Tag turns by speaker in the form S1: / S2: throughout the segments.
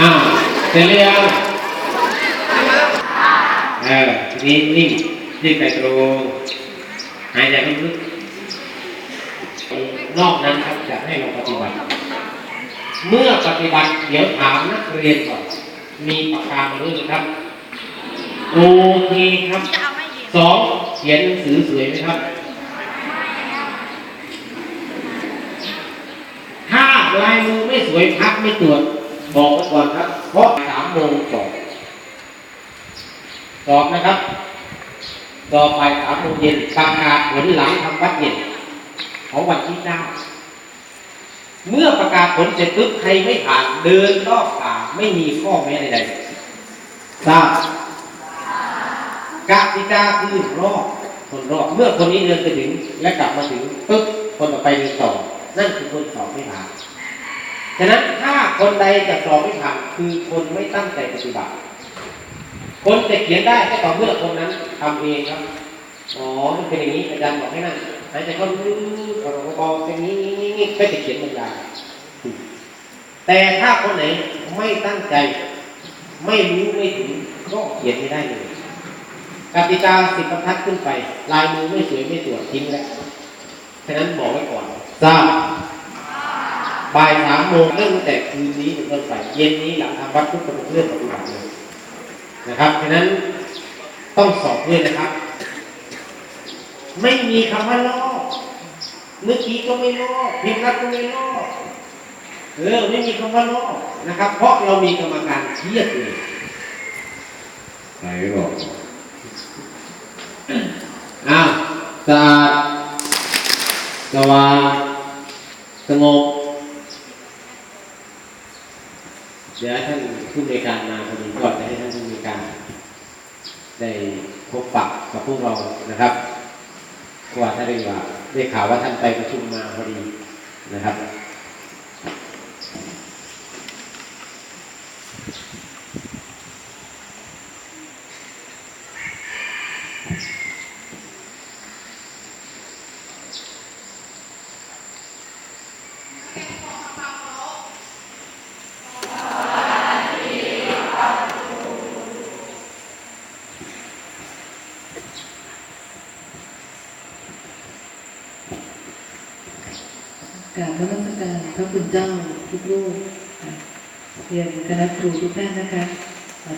S1: อ้าวเสร็จหรือยังเออนิ่นิ่นิ่ไปตรงหายใจลึกๆนอกนั้นครับจะให้เราปฏิบัติ เมื่อปฏิบัติเดี๋ยวถามนักเรียนก่อน มีปากกามาด้วยครับ โอเคครับ สองเขียนหนังสือสวยไหมครับ ถ้าลายมือไม่สวยพักไม่ตรวจ บอกไว้ก่อนครับ เพราะสามโมงสอบสอบนะครับต่อไปสามโมงเย็นประกาศผลหลังทำวัดเย็นของวันที่เก้าเมื่อประกาศผลเสร็จปุ๊บใครไม่ผ่านเดินรอบป่าไม่มีข้อแม้ใดๆทราบกติกาคือรอบคนรอบเมื่อคนนี้เดินไปถึงและกลับมาถึงปุ๊บคนต่อไปเดินต่อนั่นคือคนสอบไม่ผ่าน ฉะนั้นถ้าคนใดจะสอบไม่ผ่าคือคนไม่ตั้งใจปฏิบัติ คนจะเขียนได้ก็ต่อเมื่อคนนั้นทำเองครับ อ๋อ มันเป็นอย่างนี้อาจารย์บอกให้นั่นหายใจเข้าลึกออกออกเป็นนี้นี่นี่ก็จะเขียนบรรยายแต่ถ้าคนไหนไม่ตั้งใจ ไม่รู้ไม่ถึงก็เขียนไม่ได้เลยกติกาสิบบรรทัดขึ้นไป ลายมือไม่สวยไม่ตรวจทิ้งแล้วฉะนั้นบอกไว้ก่อนทราบ บ่ายสามโมงเริ่มตั้งแต่คืนนี้เป็นต้นไปเย็นนี้หลังทำวัดทุกคนเลื่อนปฏิบัติเลยนะครับฉะนั้นต้องสอบด้วยนะครับ ไม่มีคำว่าลอกเมื่อกี้ก็ไม่ลอกพิมพ์รัดก็ไม่ลอกเออไม่มีคำว่าลอกนะครับ เพราะเรามีกรรมการเทียบเลย
S2: ใครบอก
S1: อ้าวสะอาดสว่างสงบ เดี๋ยว ท่านผู้ในการมาพอดีก่อนจะให้ท่านผู้ในการได้พบปะกับพวกเรานะครับกว่าท่านเรียกว่าได้ข่าวว่าท่านไปประชุมมาพอดีนะครับ
S3: ราบนมัสการพระคุณเจ้าทุกรูปเรียนคณะครูทุกท่านนะคะ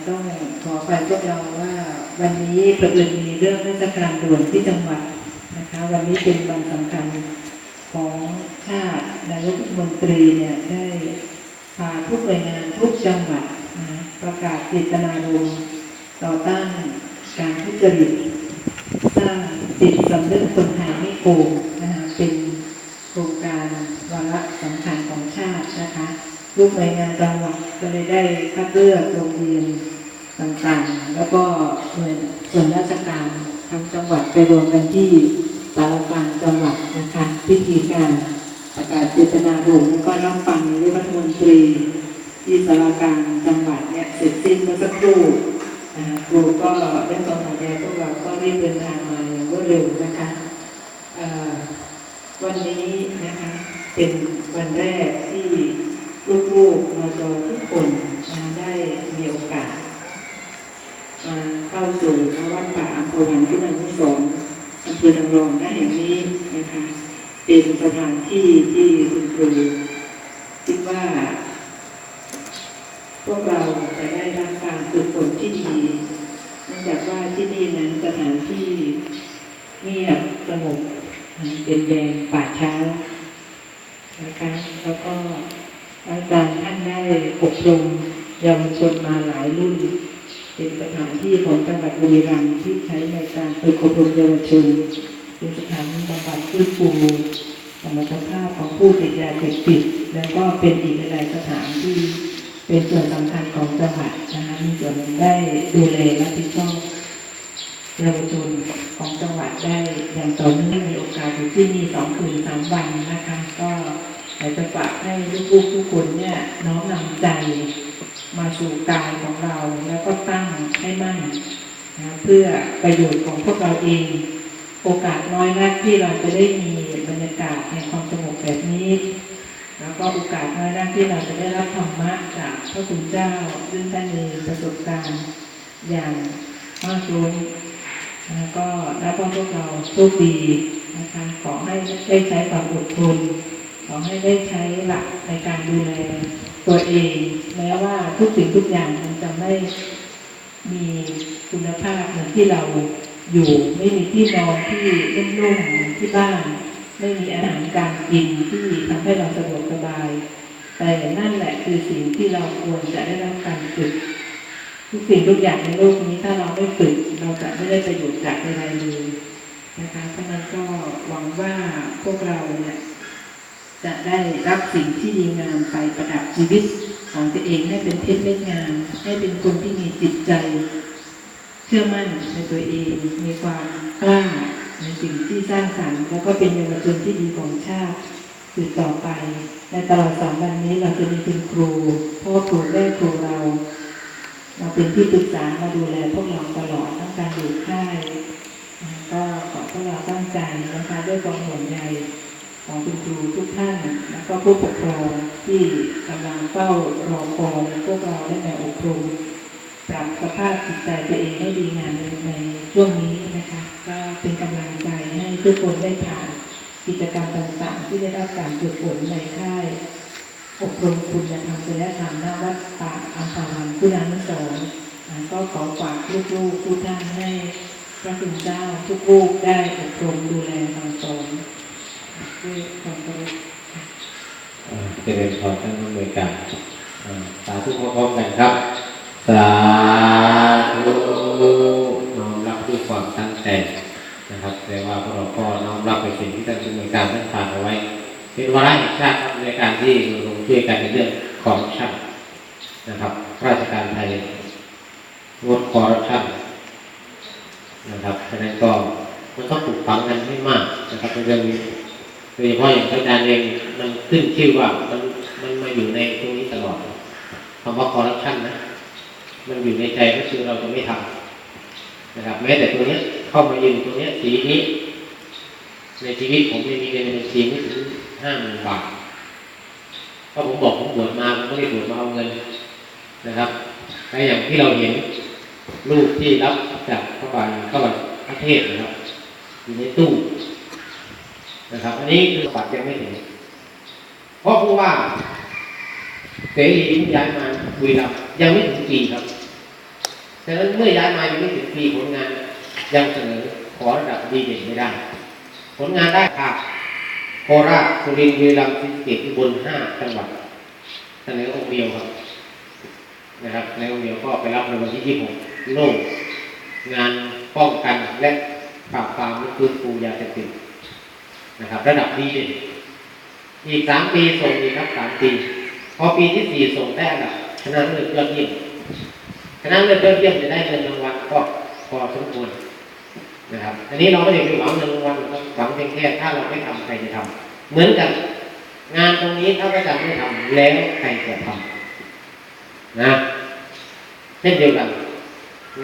S3: ต้องขอไปพวกเราว่าวันนี้ประเอิญมีเรื่องราชการด่วนที่จังหวัดนะคะ วันนี้เป็นวันสำคัญของชาตินายกมนตรีเนี่ยได้พาทุกหน่วยงานทุกจังหวัดนะประกาศเจตนารมณ์ต่อต้านการทุจริตสร้างจิตสำนึกคนไทยไม่โกงนะคะเป็น ครงการวาระสำคัญของชาตินะคะลูกหน่วยงานจังหวัดก็เลยได้คัดเลือกโรงเรียนต่างๆ แล้วก็หน่วยส่วนราชการทั้งจังหวัดไปรวมกันที่สารกลางจังหวัดนะคะพิธีการประกาศเจตนารมณ์แล้วก็รับฟังนายกรัฐมนตรี ที่สารกลางจังหวัดเนี่ยเสร็จสิ้นเมื่อสักครู่นะคะครูก็ได้ตรงสัญญาพวกเราก็รีบเดินทางมาอย่างรวดเร็วนะคะเอ่อ วันนี้นะคะเป็นวันแรกที่ลูกๆมาจอทุกคนมาได้มีโอกาสมาเข้าสู่วัดป่าอัมพวันที่นันที่สองอำเภอดำรงได้แห่งนี้นะคะเป็นสถานที่ที่คุณครูคิดว่า พวกเราจะได้รับการฝึกฝนที่ดีเนื่องจากว่าที่นี่นั้นสถานที่เงียบสงบ เป็นแดนป่าช้านะคะแล้วก็อาจารย์ท่านได้อบรมเยาวชนมาหลายรุ่น เป็นสถานที่ของจังหวัดบุรีรัมย์ที่ใช้ในการฝึกอบรมเยาวชนเป็นสถานบำบัดฟื้นฟูสมรรถภาพของผู้ติดยาเสพติด แล้วก็เป็นอีกหลายสถานที่เป็นส่วนสำคัญของจังหวัดนะคะมีส่วนได้ดูแลรับผิดชอบ เยาวชนของจังหวัดได้อย่างต่อเนื่องมีโอกาสอยู่ที่นี่สองคืนสามวันนะคะ ก็อยากจะฝากให้ลูกๆทุกคนเนี่ยน้อมนำใจมาสู่กายของเราแล้วก็ตั้งให้มั่นนะเพื่อประโยชน์ของพวกเราเอง โอกาสน้อยนักที่เราจะได้มีบรรยากาศในความสงบแบบนี้ แล้วก็โอกาสน้อยนักที่เราจะได้รับธรรมะจากพระคุณเจ้าซึ่งท่านมีประสบการณ์อย่างมากล้น แล้วก็นับว่าพวกเราโชคดีนะคะขอให้ได้ใช้ความอดทนขอให้ได้ใช้หลักในการดูแลตัวเอง แม้ว่าทุกสิ่งทุกอย่างมันจะไม่มีคุณภาพเหมือนที่เราอยู่ไม่มีที่นอนที่นุ่มๆเหมือนที่บ้าน ไม่มีอาหารการกินที่ทำให้เราสะดวกสบาย แต่นั่นแหละคือสิ่งที่เราควรจะได้รับการฝึก ทุกสิ่งทุกอย่างในโลกนี้ถ้าเราไม่ฝึกเราจะไม่ได้ประโยชน์จากอะไรเลยนะคะเพราะฉะนั้นก็หวังว่าพวกเราเนี่ยจะได้รับสิ่งที่ดีงามไปประดับชีวิตของตัวเองให้เป็นเพชรเม็ดงามให้เป็นคนที่มีจิตใจ เชื่อมั่นในตัวเองมีความกล้าในสิ่งที่สร้างสรรค์แล้วก็เป็นเยาวชนที่ดีของชาติสืบต่อไปในตลอดสามวันนี้เราจะมีคุณครูพ่อครูแม่ครูเรา เราเป็นที่ปรึกษามาดูแลพวกเราตลอดทั้งการอยู่ค่ายก็ขอพวกเราตั้งใจนะคะด้วยความห่วงใยของคุณครูทุกท่าน แล้วก็ผู้ปกครองที่กำลังเฝ้ารอคอยพวกเราได้มาอบรมปรับสภาพจิตใจตัวเองให้ดีงามในในช่วงนี้นะคะ ก็เป็นกำลังใจให้ทุกคนได้ผ่านกิจกรรมต่างๆ ที่ได้รับการฝึกฝนในค่าย อบรมคุณธรรมจริยธรรมหน้าวัดป่าอัมพาวันคุณานุสรณ์ก็ขอฝากลูกๆทุกท่านให้พระคุณเจ้าทุกลูกได้อบรมดูแลสั่งสอนด้วยความเคารพ
S1: เอ่อเจริญพรท่านผู้บริการสาธุพร้อมกันครับ สาธุน้อมรับด้วยความตั้งใจนะครับแต่ว่าพวกเราก็น้อมรับในสิ่งที่ท่านผู้บริการท่านฝากเอาไว้ เป็นวาระแห่งชาติครับในการที่ เราลงช่วยกันในเรื่องคอร์รัปชันนะครับ ราชการไทยงดคอร์รัปชันนะครับฉะนั้นก็มันต้องปลูกฝังกันให้มากนะครับในเรื่องนี้โดยเฉพาะอย่างอาจารย์เองมันขึ้นชื่อว่ามันมันมาอยู่ในตรงนี้ตลอดคำว่าคอร์รัปชันนะมันอยู่ในใจก็คือเราจะไม่ทำนะครับ แม้แต่ตัวเนี้ยเข้ามายืนตัวเนี้ยสีนี้ในชีวิตผมยังมีเงินในบัญชีไม่ถึงห้าหมื่นบาท เพราะผมบอกผมบวชมาผมไม่ได้บวชมาเอาเงินนะครับและอย่างที่เราเห็นรูปที่รับจากพระบาทพระบาทพระเทศนะครับอยู่ในตู้นะครับ อันนี้คือบัตรยังไม่ถึงเพราะผู้ว่าเสรีที่ย้ายมาบุรีรัมย์ยังไม่ถึงปีครับฉะนั้นเมื่อย้ายมายังไม่ถึงปีผลงานยังเสนอขอระดับดีเด่นไม่ได้ ผลงานได้ค่ะ โคราชสุรินทร์บุรีรัมย์ศรีสะเกษอุบลห้าจังหวัดเสนอองค์เดียวครับนะครับในองค์เดียวก็ไปรับในวันที่ยี่หกโลกงานป้องกันและปราบปรามและฟื้นฟูยาเสพติดนะครับ ระดับดีเด่นอีกสามปีส่งอีกครับสามปีพอปีที่สี่ส่งได้อันดับชนะเลิศยอดเยี่ยมชนะเลิศยอดเยี่ยมจะได้เงินรางวัลก็พอสมควร นะครับ อันนี้เราไม่ได้ไปหวังเงินรางวัลนหวังเพียงแค่ถ้าเราไม่ทำใครจะทำเหมือนกัน งานตรงนี้ถ้าพระอาจารย์ไม่ทำแล้วใครจะทำนะเช่นเดียวกัน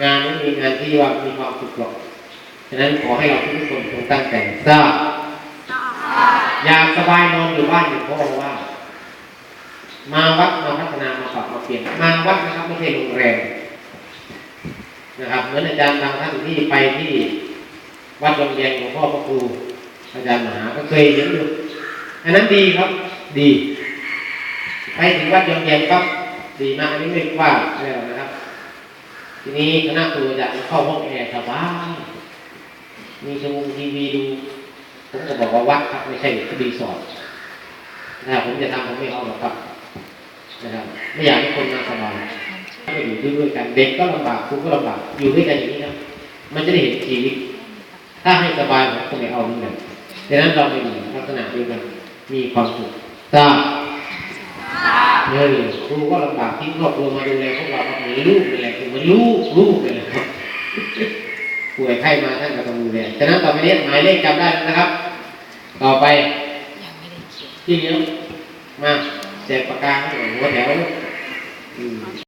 S1: งานไม่มีงานที่ว่ามีความสุขหรอกฉะนั้นขอให้เราทุกคนจงตั้งใจทราบอยากสบายนอนอยู่บ้านอยู่เพราะว่า มาวัดมาพัฒนามาปรับมาเปลี่ยนมาวัดนะครับไม่ใช่โรงแรม นะครับเหมือนอาจารย์บางท่านที่ไปที่วัดยงแยงหลวงพ่อพระครูอาจารย์มหาก็เคยเห็นอยู่อันนั้นดีครับ ดีไปถึงวัดยองแยงปั๊บดีมากอันนี้ไม่ว่าอะไรหรอกนะครับ ทีนี้คณะครูอาจารย์เข้าห้องแอร์สบายมีชมทีวีดู ผมจะบอกว่าวัดครับไม่ใช่รีสอร์ทนะครับผมจะทำผมไม่เอาหรอกครับนะครับไม่อยากให้คนมาสบาย ด้วยกัน เด็กก็ลำบากคุณก็ลำบากอยู่ด้วยกันอย่างนี้นะมันจะได้เห็นชีวิต ถ้าให้สบายผมก็ไม่เอาเหมือนกันดังนั้นเราไปอยู่ลักษณะเดียวกันมีความสุขทราบเออครูก็ลำบากทิ้งครอบครัวมาดูแลพวกเราครับเหมือนลูกเลยแหละคือเหมือนลูกลูกเลยแหละครับป่วยไข้มาท่านก็ต้องดูแลฉะนั้นต่อไปนี้หมายเลขจำได้นะครับ ต่อไปที่เลี้ยงมาแจกปากกาให้หน่อยหัวแถวลูกอืม